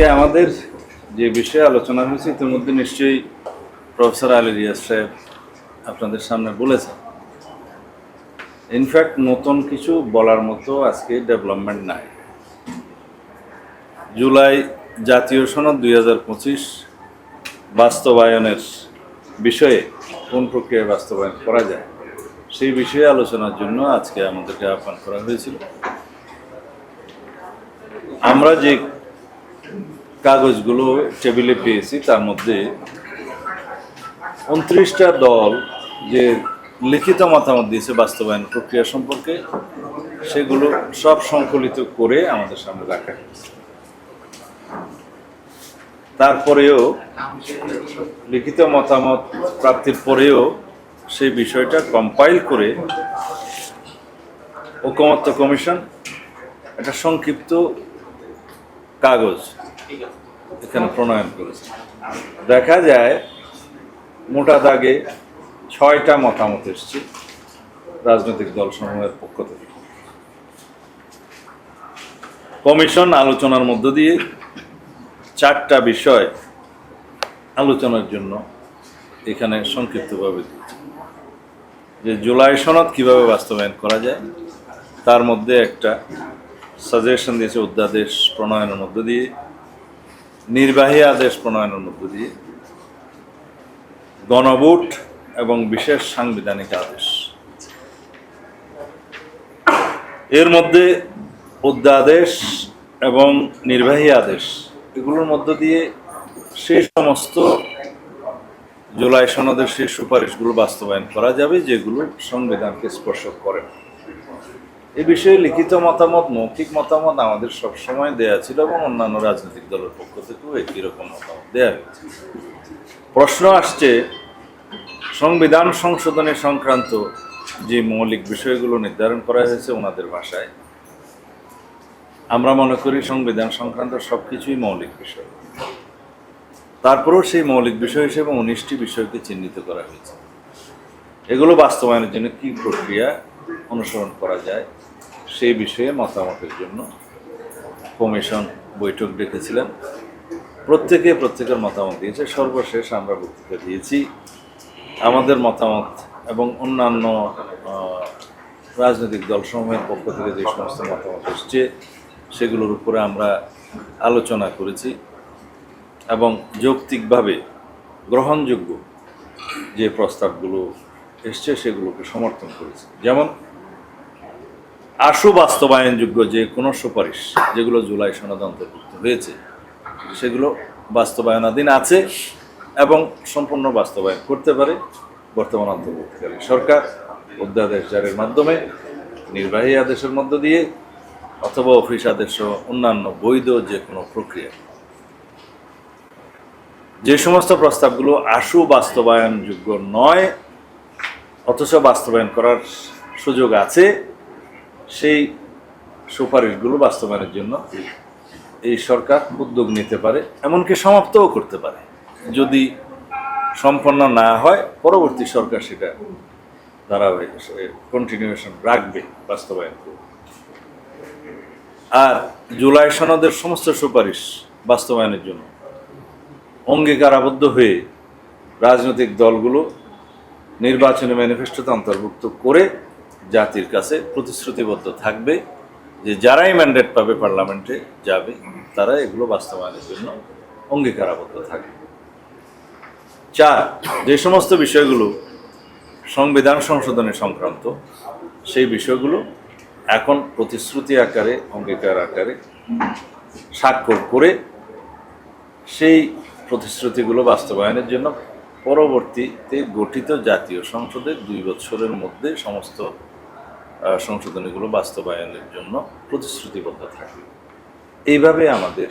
আজকে আমাদের যে বিষয়ে আলোচনা হয়েছে, ইতিমধ্যে নিশ্চয়ই প্রফেসর আলী রিয়াজ সাহেব আপনাদের সামনে বলেছেন। ইনফ্যাক্ট নতুন কিছু বলার মতো আজকে ডেভেলপমেন্ট নাই। জুলাই জাতীয় সনদ দুই হাজার পঁচিশ বাস্তবায়নের বিষয়ে কোন প্রক্রিয়ায় বাস্তবায়ন করা যায়, সেই বিষয়ে আলোচনার জন্য আজকে আমাদেরকে আহ্বান করা হয়েছিল। আমরা যে কাগজগুলো টেবিলে পেয়েছি, তার মধ্যে উনত্রিশটা দল যে লিখিত মতামত দিয়েছে বাস্তবায়ন প্রক্রিয়া সম্পর্কে, সেগুলো সব সংকলিত করে আমাদের সামনে রাখা হয়েছে। তারপরেও লিখিত মতামত প্রাপ্তির পরেও সেই বিষয়টা কম্পাইল করে ঐকমত্য কমিশন একটা সংক্ষিপ্ত কাগজ এখানে প্রণয়ন করেছে। দেখা যায় মোটা দাগে ছয়টা মতামত এসছে রাজনৈতিক দলসমূহের পক্ষ থেকে। কমিশন আলোচনার মধ্য দিয়ে চারটা বিষয় আলোচনার জন্য এখানে সংক্ষিপ্তভাবে দিয়েছে। যে জুলাই সনদ কীভাবে বাস্তবায়ন করা যায়, তার মধ্যে একটা সাজেশন দিয়েছে অধ্যাদেশ প্রণয়নের মধ্য দিয়ে। নির্বাহী আদেশ প্রণয়নের মধ্য দিয়ে গণভোট এবং বিশেষ সাংবিধানিক আদেশ। এর মধ্যে অধ্যাদেশ এবং নির্বাহী আদেশ, এগুলোর মধ্য দিয়ে সেই সমস্ত জুলাই সনদের সেই সুপারিশগুলো বাস্তবায়ন করা যাবে যেগুলো সংবিধানকে স্পর্শ করে না। এ বিষয়ে লিখিত মতামত, মৌখিক মতামত আমাদের সবসময় দেয়া ছিল এবং অন্যান্য রাজনৈতিক দলের পক্ষ থেকেও একই রকম মতামত দেয়া হয়েছে। প্রশ্ন আসছে, সংবিধান সংশোধনী সংক্রান্ত যে মৌলিক বিষয়গুলো নির্ধারণ করা হয়েছে ওনাদের ভাষায়, আমরা মনে করি সংবিধান সংক্রান্ত সব কিছুই মৌলিক বিষয়। তারপরেও সেই মৌলিক বিষয় হিসেবে উনিশটি বিষয়কে চিহ্নিত করা হয়েছে। এগুলো বাস্তবায়নের জন্য কী প্রক্রিয়া অনুসরণ করা যায়? সেই বিষয়ে মতামতের জন্য কমিশন বৈঠক ডেকেছিলেন। প্রত্যেকে প্রত্যেকের মতামত দিয়েছে। সর্বশেষ আমরা বক্তৃতা দিয়েছি। আমাদের মতামত এবং অন্যান্য রাজনৈতিক দলসমূহের পক্ষ থেকে যে সমস্ত মতামত এসছে, সেগুলোর উপরে আমরা আলোচনা করেছি এবং যৌক্তিকভাবে গ্রহণযোগ্য যে প্রস্তাবগুলো এসছে, সেগুলোকে সমর্থন করেছি। যেমন আশু বাস্তবায়নযোগ্য যে কোনো সুপারিশ যেগুলো জুলাই সনদ অন্তর্ভুক্ত হয়েছে, সেগুলো বাস্তবায়নাধীন আছে এবং সম্পূর্ণ বাস্তবায়ন করতে পারে বর্তমান অন্তর্বর্তীকালী। সরকার অধ্যাদেশ জারির মাধ্যমে নির্বাহী আদেশের মধ্য দিয়ে অথবা অফিস আদেশ অন্যান্য বৈধ যে কোনো প্রক্রিয়া। যে সমস্ত প্রস্তাবগুলো আশু বাস্তবায়নযোগ্য নয়, অথচ বাস্তবায়ন করার সুযোগ আছে সেই সুপারিশগুলো বাস্তবায়নের জন্য এই সরকার উদ্যোগ নিতে পারে, এমনকি সমাপ্তও করতে পারে। যদি সম্পন্ন না হয়, পরবর্তী সরকার সেটা ধারাবাহিক কন্টিনিউশন রাখবে, বাস্তবায়ন করবে। আর জুলাই সনদের সমস্ত সুপারিশ বাস্তবায়নের জন্য অঙ্গীকার আবদ্ধ হয়ে রাজনৈতিক দলগুলো নির্বাচনী ম্যানিফেস্টোতে অন্তর্ভুক্ত করে জাতির কাছে প্রতিশ্রুতিবদ্ধ থাকবে যে যারাই ম্যান্ডেট পাবে পার্লামেন্টে যাবে, তারা এগুলো বাস্তবায়নের জন্য অঙ্গীকার আবদ্ধ থাকবে। চার, যে সমস্ত বিষয়গুলো সংবিধান সংশোধনী সংক্রান্ত, সেই বিষয়গুলো এখন প্রতিশ্রুতি আকারে, অঙ্গীকার আকারে স্বাক্ষর করে সেই প্রতিশ্রুতিগুলো বাস্তবায়নের জন্য পরবর্তীতে গঠিত জাতীয় সংসদে দুই বছরের মধ্যে সমস্ত সংশোধনীগুলো বাস্তবায়নের জন্য প্রতিশ্রুতিবদ্ধ থাকবে এইভাবে আমাদের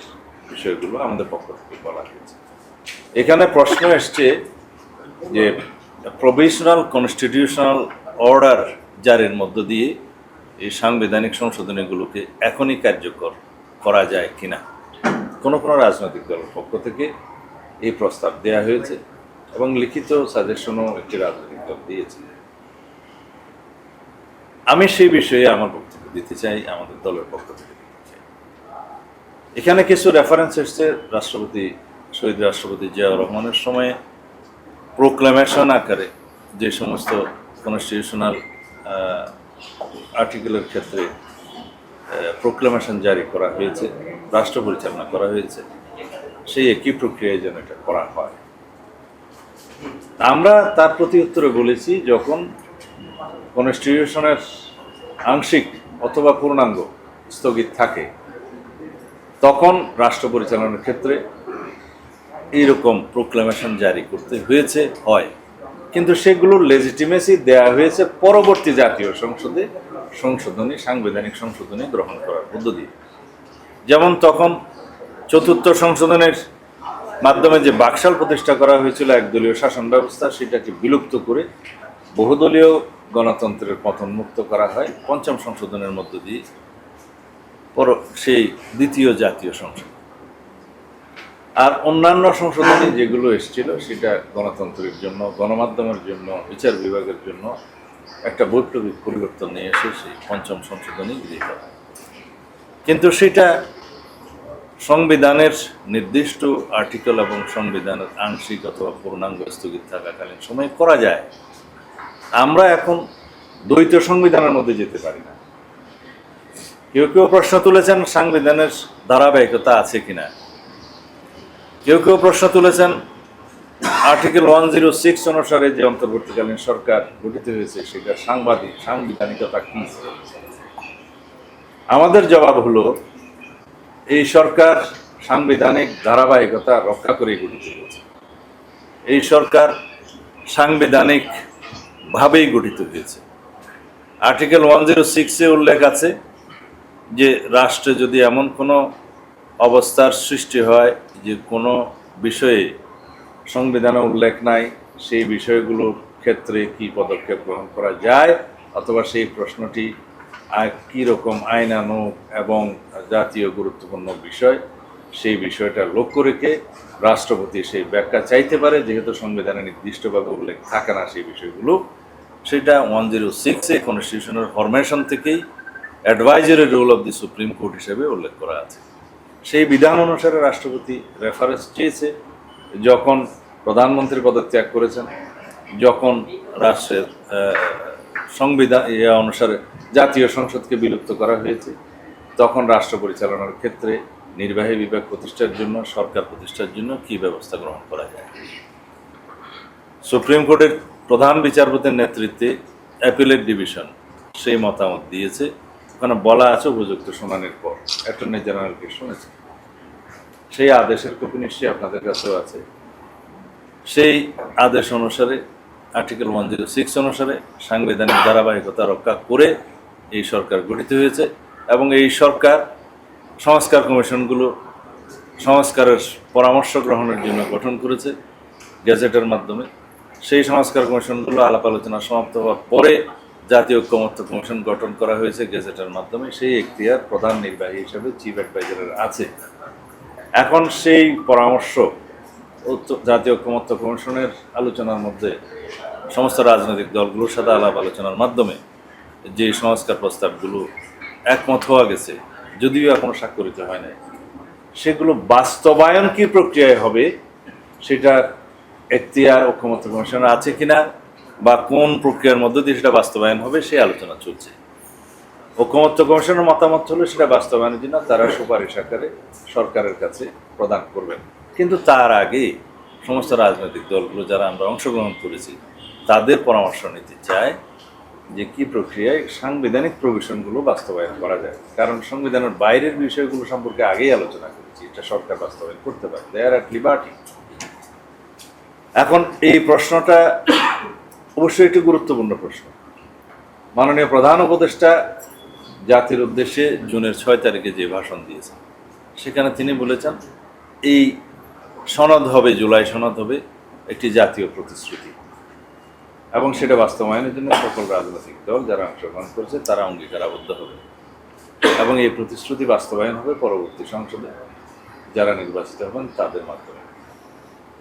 বিষয়গুলো আমাদের পক্ষ থেকে বলা হয়েছে। এখানে প্রশ্ন এসছে যে প্রভিশনাল কনস্টিটিউশনাল অর্ডার জারির মধ্য দিয়ে এই সাংবিধানিক সংশোধনীগুলোকে এখনই কার্যকর করা যায় কিনা? কোনো কোনো রাজনৈতিক দলের পক্ষ থেকে এই প্রস্তাব দেয়া হয়েছে এবং লিখিত সাজেশনও একটি রাজনৈতিক দল দিয়েছে। আমি সেই বিষয়ে আমার বক্তব্য দিতে চাই, আমাদের দলের পক্ষ থেকে এখানে কিছু রেফারেন্স এসছে, রাষ্ট্রপতি, শহীদ রাষ্ট্রপতি জিয়াউর রহমানের সময়ে প্রোক্লামেশন আকারে যে সমস্ত কনস্টিটিউশনাল আর্টিকেলের ক্ষেত্রে প্রোক্লামেশন জারি করা হয়েছে রাষ্ট্র পরিচালনা করা হয়েছে, সেই একই প্রক্রিয়ায় যেন এটা করা হয়। আমরা তার প্রতি উত্তরে বলেছি, যখন কনস্টিটিউশনের আংশিক অথবা পূর্ণাঙ্গ স্থগিত থাকে। তখন রাষ্ট্র পরিচালনার ক্ষেত্রে এইরকম প্রোক্লামেশন জারি করতে হয়েছে, হয়। কিন্তু সেগুলোর লেজিটিমেসি দেয়া হয়েছে পরবর্তী জাতীয় সংসদে, সংশোধনী, সাংবিধানিক সংশোধনী গ্রহণ করার মধ্য দিয়ে যেমন তখন চতুর্থ সংশোধনের মাধ্যমে যে বাকশাল প্রতিষ্ঠা করা হয়েছিল একদলীয় শাসন ব্যবস্থা, সেটাকে বিলুপ্ত করে বহুদলীয় গণতন্ত্রের পতন মুক্ত করা হয়, পঞ্চম সংশোধনের মধ্য দিয়ে, পর সেই দ্বিতীয় জাতীয় সংসদ। আর অন্যান্য সংশোধনী যেগুলো এসেছিল, সেটা গণতন্ত্রের জন্য, গণমাধ্যমের জন্য, বিচার বিভাগের জন্য একটা বৈপ্লবিক পরিবর্তন নিয়ে এসে সেই পঞ্চম সংশোধনী গৃহীত হয়। কিন্তু সেটা সংবিধানের নির্দিষ্ট আর্টিকেল এবং সংবিধানের আংশিক অথবা পূর্ণাঙ্গ স্থগিত থাকাকালীন সময় করা যায়। আমরা এখন দ্বৈত সংবিধানের মধ্যে যেতে পারি না। কেউ কেউ প্রশ্ন তুলেছেন সাংবিধানের ধারাবাহিকতা আছে কিনা। কেউ কেউ প্রশ্ন তুলেছেন আর্টিকেল ওয়ান জিরো সিক্স অনুসারে যে অন্তর্বর্তীকালীন সরকার গঠিত হয়েছে, সেটা সাংবাদিক, সাংবিধানিকতা কি? আমাদের জবাব হলো, এই সরকার সাংবিধানিক ধারাবাহিকতা রক্ষা করে গঠিত হয়েছে। এই সরকার সাংবিধানিক ভাবেই গঠিত হয়েছে। আর্টিকেল ওয়ান জিরো সিক্সে উল্লেখ আছে যে রাষ্ট্রে যদি এমন কোনো অবস্থার সৃষ্টি হয় যে কোনো বিষয়ে সংবিধানে উল্লেখ নাই, সেই বিষয়গুলোর ক্ষেত্রে কি পদক্ষেপ গ্রহণ করা যায়? অথবা সেই প্রশ্নটি কী রকম আইনানুগ এবং জাতীয় গুরুত্বপূর্ণ বিষয়? সেই বিষয়টা লক্ষ্য রেখে রাষ্ট্রপতি সেই ব্যাখ্যা চাইতে পারে, যেহেতু সংবিধানে নির্দিষ্টভাবে উল্লেখ থাকে না সেই বিষয়গুলো। সেটা ওয়ান জিরো সিক্সে কনস্টিটিউশনের ফরমেশন থেকেই advisory role of the supreme court হিসেবে উল্লেখ করা আছে। সেই বিধান অনুসারে রাষ্ট্রপতি রেফারেন্স চেয়েছে, যখন প্রধানমন্ত্রী পদত্যাগ করেছেন, যখন রাষ্ট্রের সংবিধান অনুসারে জাতীয় সংসদকে বিলুপ্ত করা হয়েছে, তখন রাষ্ট্র পরিচালনার ক্ষেত্রে নির্বাহী বিভাগ প্রতিষ্ঠার জন্য, সরকার প্রতিষ্ঠার জন্য কি ব্যবস্থা গ্রহণ করা যায়? সুপ্রিম কোর্টের প্রধান বিচারপতির নেতৃত্বে অ্যাপিলেট ডিভিশন সেই মতামত দিয়েছে। ওখানে বলা আছে উপযুক্ত শুনানির পর। অ্যাটর্নি জেনারেলকে শুনেছে। সেই আদেশের কপি নিশ্চয়ই আপনাদের কাছেও আছে। সেই আদেশ অনুসারে, আর্টিকেল ওয়ান জিরো সিক্স অনুসারে সাংবিধানিক ধারাবাহিকতা রক্ষা করে এই সরকার গঠিত হয়েছে এবং এই সরকার সংস্কার কমিশনগুলো সংস্কারের পরামর্শ গ্রহণের জন্য গঠন করেছে গেজেটের মাধ্যমে। সেই সংস্কার কমিশনগুলো আলাপ আলোচনা সমাপ্ত হওয়ার পরে জাতীয় ঐক্যমত্য কমিশন গঠন করা হয়েছে গেজেটের মাধ্যমে। সেই এখতিয়ার প্রধান নির্বাহী হিসেবে চিফ অ্যাডভাইজারের আছে। এখন সেই পরামর্শ জাতীয় ঐক্যমত্য কমিশনের আলোচনার মধ্যে সমস্ত রাজনৈতিক দলগুলোর সাথে আলাপ আলোচনার মাধ্যমে যে সংস্কার প্রস্তাবগুলো একমত হওয়া গেছে যদিও এখনও স্বাক্ষরিত হয় নাই। সেগুলো বাস্তবায়ন কি প্রক্রিয়ায় হবে, সেটা এখতিয়ার ঐক্যমত্য কমিশনের আছে কিনা বা কোন প্রক্রিয়ার মধ্য দিয়ে সেটা বাস্তবায়ন হবে, সেই আলোচনা চলছে। ঐক্যমত্য কমিশনের মতামত হলে সেটা বাস্তবায়নের জন্য তারা সুপারিশ আকারে সরকারের কাছে প্রদান করবেন। কিন্তু তার আগে সমস্ত রাজনৈতিক দলগুলো যারা আমরা অংশগ্রহণ করেছি, তাদের পরামর্শ নিতে চায় যে কি প্রক্রিয়ায় সাংবিধানিক প্রভিশনগুলো বাস্তবায়ন করা যায়। কারণ সংবিধানের বাইরের বিষয়গুলো সম্পর্কে আগেই আলোচনা করেছি, এটা সরকার বাস্তবায়ন করতে পারে। দেয়ার অ্যাট লিবার্টি এখন এই প্রশ্নটা অবশ্যই একটি গুরুত্বপূর্ণ প্রশ্ন। মাননীয় প্রধান উপদেষ্টা জাতির উদ্দেশ্যে জুনের ছয় তারিখে যে ভাষণ দিয়েছেন, সেখানে তিনি বলেছেন, এই সনদ হবে, জুলাই সনদ হবে, একটি জাতীয় প্রতিশ্রুতি। এবং সেটা বাস্তবায়নের জন্য সকল রাজনৈতিক দল যারা অংশগ্রহণ করেছে, তারা অঙ্গীকার আবদ্ধ হবে। এবং এই প্রতিশ্রুতি বাস্তবায়ন হবে পরবর্তী সংসদে। যারা নির্বাচিত হবেন, তাদের মাধ্যমে।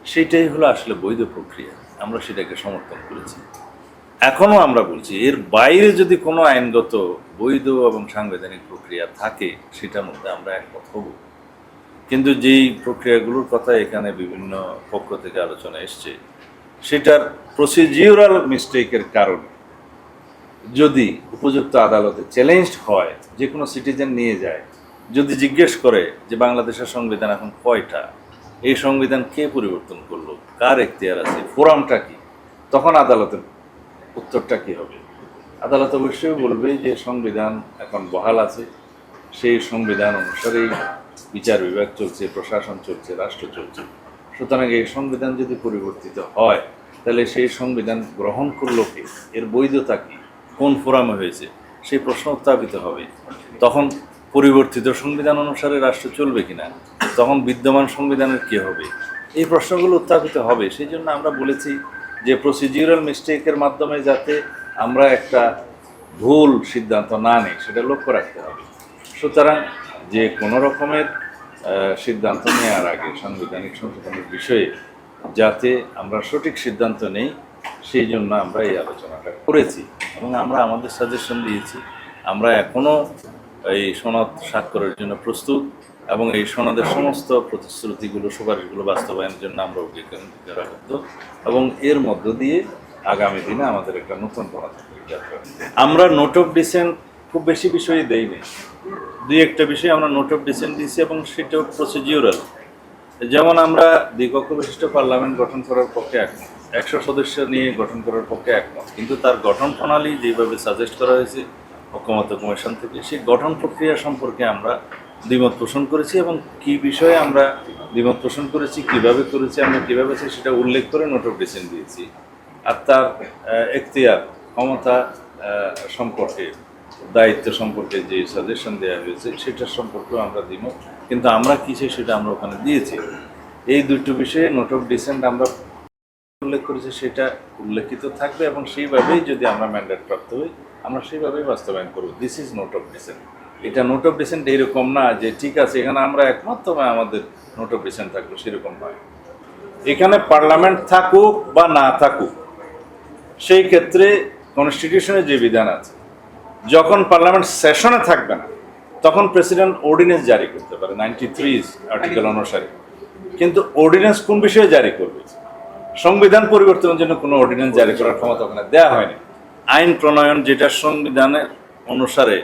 সেটাই হলো আসলে বৈধ প্রক্রিয়া। আমরা সেটাকে সমর্থন করেছি। এখনও আমরা বলছি, এর বাইরে যদি কোনো আইনগত বৈধ এবং সাংবিধানিক প্রক্রিয়া থাকে, সেটার মধ্যে আমরা একমত হব। কিন্তু যেই প্রক্রিয়াগুলোর কথা এখানে বিভিন্ন পক্ষ থেকে আলোচনা এসছে সেটার প্রসিজিউরাল মিস্টেকের কারণে যদি উপযুক্ত আদালতে চ্যালেঞ্জ হয় যে কোনো সিটিজেন নিয়ে যায়, যদি জিজ্ঞেস করে যে বাংলাদেশের সংবিধান এখন কয়টা, এই সংবিধান কে পরিবর্তন করল, কার এখতিয়ার আছে, ফোরামটা কি, তখন আদালতের উত্তরটা কি হবে? আদালত অবশ্যই বলবে যে সংবিধান এখন বহাল আছে, সেই সংবিধান অনুসারেই বিচার বিভাগ চলছে, প্রশাসন চলছে, রাষ্ট্র চলছে। সুতরাং এই সংবিধান যদি পরিবর্তিত হয়, তাহলে সেই সংবিধান গ্রহণ করল কে? এর বৈধতা কি? কোন ফোরামে হয়েছে? সেই প্রশ্ন উত্থাপিত হবে। তখন পরিবর্তিত সংবিধান অনুসারে রাষ্ট্র চলবে কিনা? তখন বিদ্যমান সংবিধানের কি হবে? এই প্রশ্নগুলো উত্থাপিত হবে। সেই জন্য আমরা বলেছি যে প্রসিডিউরাল মিস্টেকের মাধ্যমে যাতে আমরা একটা ভুল সিদ্ধান্ত না নিই, সেটা লক্ষ্য রাখতে হবে। সুতরাং যে কোনো রকমের সিদ্ধান্ত নেওয়ার আগে সাংবিধানিক সংশোধনের বিষয়ে যাতে আমরা সঠিক সিদ্ধান্ত নেই, সেই জন্য আমরা এই আলোচনাটা করেছি এবং আমরা আমাদের সাজেশন দিয়েছি। আমরা এখনও এই সনদ স্বাক্ষরের জন্য প্রস্তুত এবং এই সনদের সমস্ত প্রতিশ্রুতিগুলো, সুপারিশগুলো বাস্তবায়নের জন্য আমরা অভিজ্ঞতা এবং এর মধ্য দিয়ে আগামী দিনে আমাদের একটা নতুন গণতান্ত্রিক যাত্রা আমরা নোট অফ ডিসেন্ট খুব বেশি বিষয়ে দেইনি। দুই একটা বিষয়ে আমরা নোট অফ ডিসেন্ট দিয়েছি এবং সেটাও প্রসিজিউরাল যেমন আমরা দ্বিকক্ষ বিশিষ্ট পার্লামেন্ট গঠন করার পক্ষে একমত, একশো সদস্য নিয়ে গঠন করার পক্ষে একমত। কিন্তু তার গঠন প্রণালী যেভাবে সাজেস্ট করা হয়েছে, ঐক্যমত্য কমিশন থেকে, সেই গঠন প্রক্রিয়া সম্পর্কে আমরা দ্বিমত পোষণ করেছি এবং কি বিষয়ে আমরা দ্বিমত পোষণ করেছি, কীভাবে করেছি, আমরা কীভাবে সেটা উল্লেখ করে নোট অফ ডিসেন্ট দিয়েছি। আর তার এখতিয়ার, ক্ষমতা সম্পর্কে দায়িত্ব সম্পর্কে যে সাজেশন দেওয়া হয়েছে, সেটার সম্পর্কেও আমরা দ্বিমত কিন্তু আমরা কি চাই সেটা আমরা ওখানে দিয়েছি। এই দুটো বিষয়ে নোট অফ ডিসেন্ট আমরা উল্লেখ করেছি, সেটা উল্লেখিত থাকবে এবং সেইভাবেই যদি আমরা ম্যান্ডেট প্রাপ্ত হই, আমরা সেইভাবেই বাস্তবায়ন করব। This is note of dissent এটা নোট অফ ডিসেন্ট এইরকম না যে ঠিক আছে, এখানে আমরা একমাত্র আমাদের নোট অফ ডিসেন্ট থাকবে সেরকম নয়। এখানে পার্লামেন্ট থাকুক বা না থাকুক, সেই ক্ষেত্রে কনস্টিটিউশনের যে বিধান আছে যখন পার্লামেন্ট সেশনে থাকবে না তখন প্রেসিডেন্ট অর্ডিনেন্স জারি করতে পারে নাইনটি থ্রি আর্টিকেল অনুসারে। কিন্তু অর্ডিন্যান্স কোন বিষয়ে জারি করবে? সংবিধান পরিবর্তনের জন্য কোনো অর্ডিনেন্স জারি করার ক্ষমতা ওখানে দেওয়া হয়নি। আইন প্রণয়ন যেটা সংবিধানের অনুসারে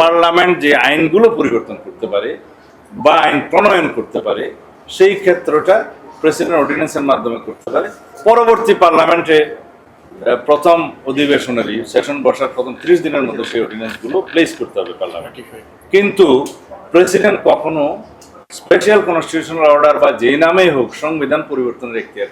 পার্লামেন্ট যে আইনগুলো পরিবর্তন করতে পারে বা আইন প্রণয়ন করতে পারে সেই ক্ষেত্রটা প্রেসিডেন্ট অর্ডিনেন্সের মাধ্যমে করতে পারে। পরবর্তী পার্লামেন্টে প্রথম অধিবেশনেরই সেশন বসার প্রথম ত্রিশ দিনের মধ্যে সেই অর্ডিন্যান্সগুলো প্লেস করতে হবে পার্লামেন্টে কিন্তু প্রেসিডেন্ট কখনো স্পেশাল কনস্টিটিউশনাল অর্ডার বা যে নামেই হোক সংবিধান পরিবর্তনের এখতিয়ার।